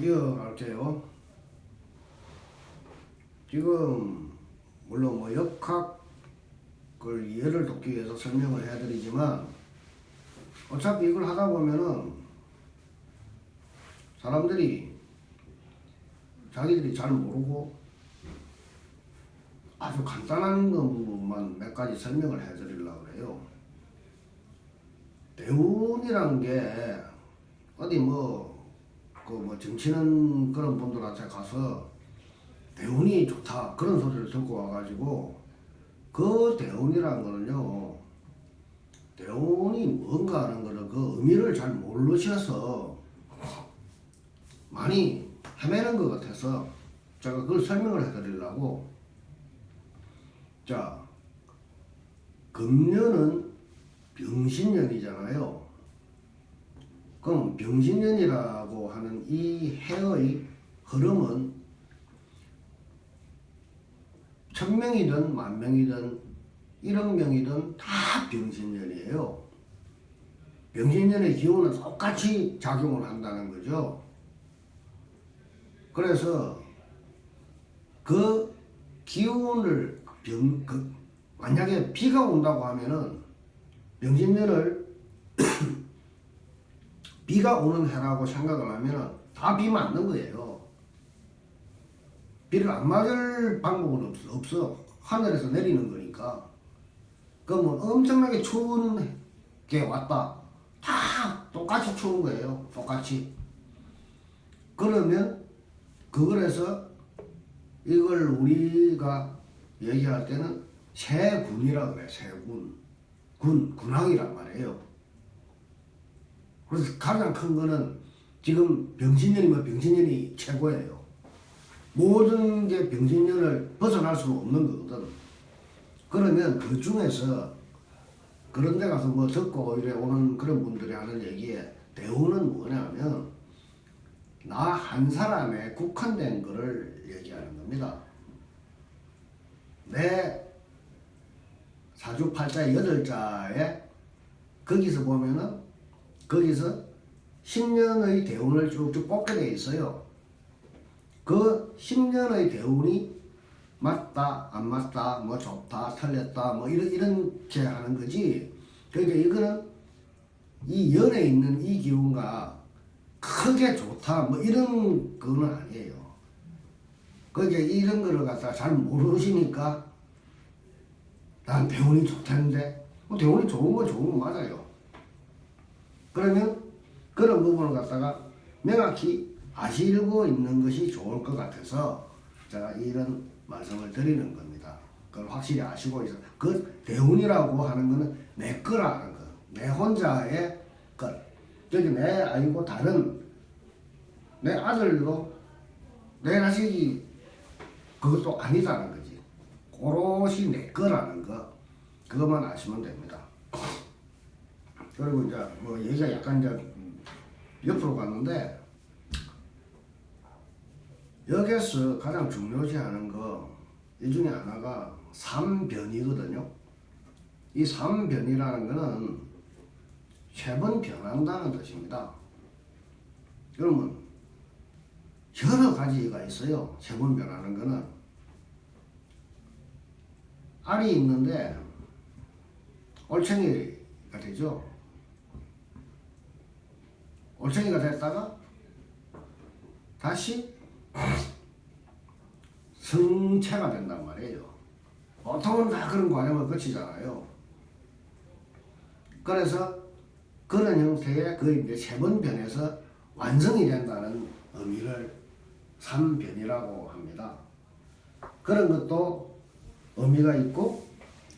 이어갈게요. 지금 물론 뭐 역학을 이해를 돕기 위해서 설명을 해드리지만 어차피 이걸 하다 보면은 사람들이 자기들이 잘 모르고 아주 간단한 것만 몇 가지 설명을 해드리려고 그래요. 대운이란 게 어디 뭐 그 뭐 정치는 그런 분들한테 가서 대운이 좋다 그런 소리를 듣고 와가지고 그 대운이라는 거는요 대운이 뭔가 하는 거를 그 의미를 잘 모르셔서 많이 헤매는 것 같아서 제가 그걸 설명을 해드리려고 자 금년은 병신년이잖아요. 그럼 병신년이라고 하는 이 해의 흐름은 천명이든 만명이든 일억명이든 다 병신년이에요. 병신년의 기운은 똑같이 작용을 한다는 거죠. 그래서 그 기운을 병, 그, 만약에 비가 온다고 하면은 병신년을 비가 오는 해라고 생각을 하면은 다비 맞는 거예요. 비를 안 맞을 방법은 없어. 없어. 하늘에서 내리는 거니까. 그러면 엄청나게 추운 게 왔다. 다 똑같이 추운 거예요. 똑같이. 그러면 그걸해서 이걸 우리가 얘기할 때는 세군이라고 그래. 세군. 군, 군왕이란 말이에요. 그래서 가장 큰 거는 지금 병신년이면 병신년이 최고예요. 모든 게 병신년을 벗어날 수 없는 거거든. 그러면 그 중에서 그런 데 가서 뭐 듣고 이래 오는 그런 분들이 하는 얘기에 대우는 뭐냐면 나 한 사람의 국한된 거를 얘기하는 겁니다. 내 사주팔자의 여덟 자에 거기서 보면은 거기서 10년의 대운을 쭉쭉 뽑게 돼 있어요. 그 10년의 대운이 맞다, 안 맞다, 뭐 좋다, 틀렸다, 뭐 이런, 이렇게 하는 거지. 그러니까 이거는 이 연에 있는 이 기운과 크게 좋다, 뭐 이런 거는 아니에요. 그러니까 이런 거를 갖다가 잘 모르시니까 난 대운이 좋다는데, 뭐 대운이 좋은 건 좋은 거 맞아요. 그러면 그런 부분을 갖다가 명확히 아시고 있는 것이 좋을 것 같아서 제가 이런 말씀을 드리는 겁니다. 그걸 확실히 아시고 있어. 그 대운이라고 하는 거는 내 거라는 거. 내 혼자의 것. 저기 내 아니고 다른 내 아들도 내 자식이 그것도 아니다는 거지. 오롯이 내 거라는 거. 그것만 아시면 됩니다. 그리고 이제 뭐 얘기가 약간 이제 옆으로 갔는데 여기서 가장 중요시하는 거 이 중에 하나가 삼변이거든요. 이 삼변이라는 거는 세 번 변한다는 뜻입니다. 그러면 여러 가지가 있어요. 세 번 변하는 거는 알이 있는데 올챙이가 되죠. 올챙이가 됐다가 다시 성체가 된단 말이에요. 보통은 다 그런 과정을 거치잖아요. 그래서 그런 형태의 그 이제 세 번 변에서 완성이 된다는 의미를 삼변이라고 합니다. 그런 것도 의미가 있고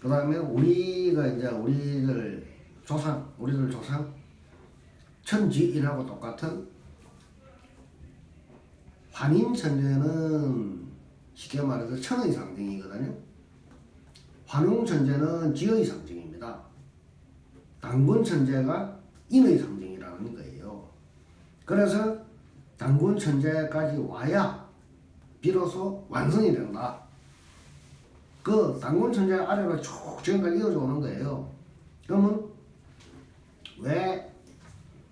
그 다음에 우리가 이제 우리들 조상, 우리들 조상 천지인하고 똑같은 환인천재는 쉽게 말해서 천의 상징이거든요. 환웅천재는 지의 상징입니다. 당군천재가 인의 상징이라는 거예요. 그래서 당군천재까지 와야 비로소 완성이 된다. 그 당군천재 아래로 쭉 지금까지 이어져 오는 거예요. 그러면 왜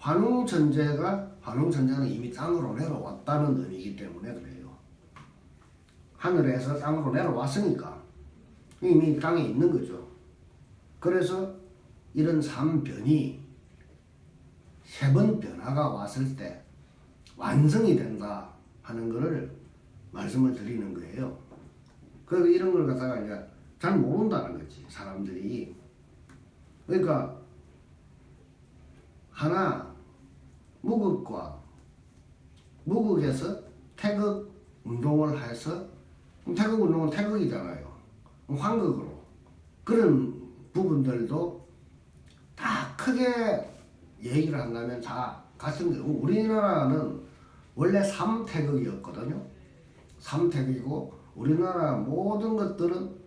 환웅 천재가 환웅 천재는 이미 땅으로 내려왔다는 의미이기 때문에 그래요. 하늘에서 땅으로 내려왔으니까 이미 땅에 있는 거죠. 그래서 이런 삼변이 세 번 변화가 왔을 때 완성이 된다 하는 것을 말씀을 드리는 거예요. 그래서 이런 걸 갖다가 이제 잘 모른다는 거지 사람들이. 그러니까 하나 무극과 무극에서 태극 운동을 해서 태극 운동은 태극이잖아요. 환극으로 그런 부분들도 다 크게 얘기를 한다면 다 같은 거예요. 우리나라는 원래 삼태극이었거든요. 삼태극이고 우리나라 모든 것들은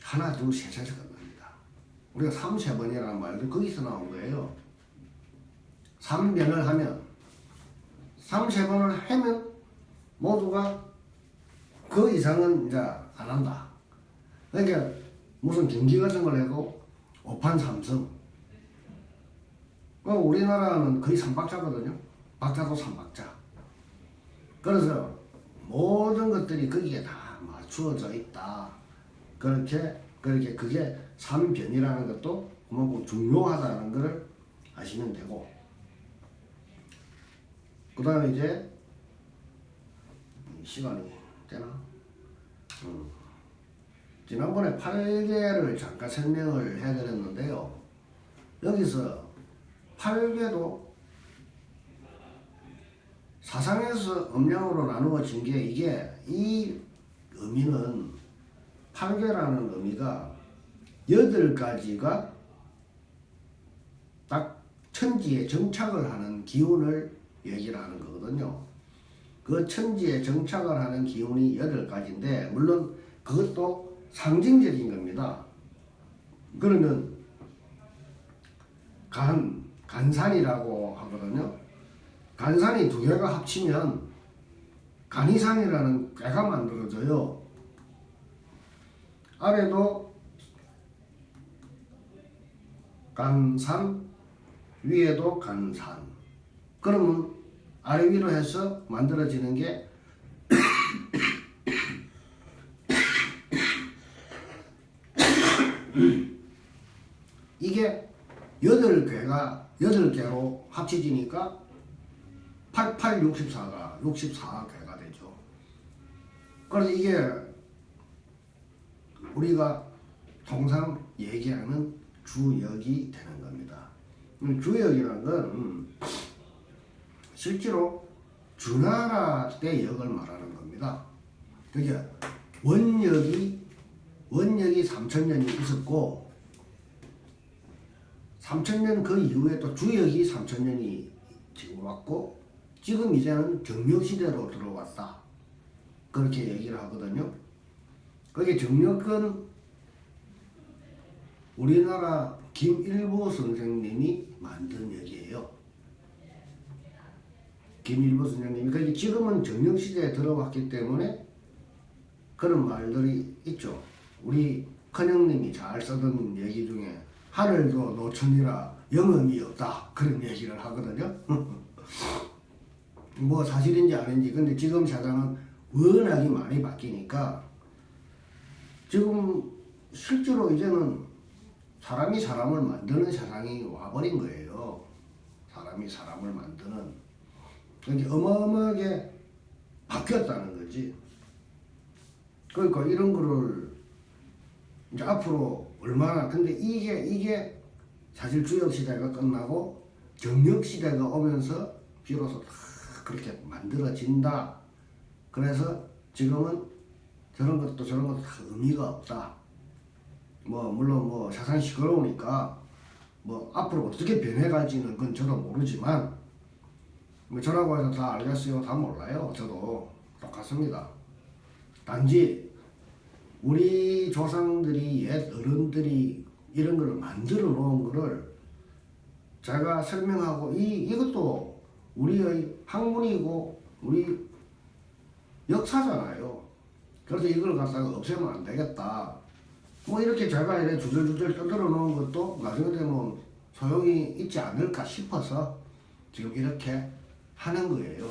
하나 둘 셋에서 끝납니다. 우리가 삼세번이라는 말도 거기서 나온 거예요. 삼변을 하면 삼세번을 하면 모두가 그 이상은 이제 안 한다. 그러니까 무슨 경기 같은 걸 해도 오판 삼성. 그 우리나라는 거의 삼박자거든요. 박자도 삼박자. 그래서 모든 것들이 거기에 다 맞추어져 있다. 그렇게 그렇게 그게 삼변이라는 것도 그만큼 중요하다는 것을 아시면 되고. 그 다음에 이제 시간이 되나? 음. 지난번에 8개를 잠깐 설명을 해드렸는데요. 여기서 8개도 사상에서 음량으로 나누어진 게 이게 이 의미는 8개라는 의미가 8가지가 딱 천지에 정착을 하는 기운을 얘기를 하는 거거든요. 그 천지에 정착을 하는 기운이 8가지인데 물론 그것도 상징적인 겁니다. 그러면 간, 간산이라고 하거든요. 간산이 두 개가 합치면 간이산이라는 꾀가 만들어져요. 아래도 간산, 위에도 간산. 그러면 아래 위로 해서 만들어지는 게 이게 여덟 개가 여덟 개로 합쳐지니까 88, 64가 64개가 되죠. 그래서 이게 우리가 통상 얘기하는 주역이 되는 겁니다. 음, 주역이라는 건 음, 실제로 주나라 때 역을 말하는 겁니다. 그게 원역이 원역이 3천년이 있었고 3천년 그 이후에 또 주역이 3천년이 지금 왔고 지금 이제는 정력시대로 들어왔다. 그렇게 얘기를 하거든요. 그게 정력은 우리나라 김일보 선생님이 만든 얘기예요. 김일보 선생님이 그게 지금은 정력시대에 들어왔기 때문에 그런 말들이 있죠. 우리 큰형님이 잘 쓰던 얘기 중에 하늘도 노천이라 영음이 없다 그런 얘기를 하거든요. 뭐 사실인지 아닌지 근데 지금 세상은 워낙에 많이 바뀌니까 지금 실제로 이제는 사람이 사람을 만드는 세상이 와버린 거예요. 사람이 사람을 만드는 그러니까 어마어마하게 바뀌었다는 거지. 그러니까 이런 거를 이제 앞으로 얼마나 근데 이게 이게 사실 주역 시대가 끝나고 정력 시대가 오면서 비로소 다 그렇게 만들어진다. 그래서 지금은 저런 것도 저런 것도 다 의미가 없다. 뭐 물론 뭐 세상이 시끄러우니까 뭐 앞으로 어떻게 변해갈지는 그건 저도 모르지만 뭐 저라고 해서 다 알겠어요 다 몰라요 저도 똑같습니다 단지 우리 조상들이 옛 어른들이 이런 걸 만들어 놓은 거를 제가 설명하고 이 이것도 우리의 학문이고 우리 역사잖아요. 그래서 이걸 갖다가 없애면 안 되겠다. 뭐 이렇게 제가 이렇게 주절주절 떠들어 놓은 것도 나중에 되면 소용이 있지 않을까 싶어서 지금 이렇게 하는 거예요.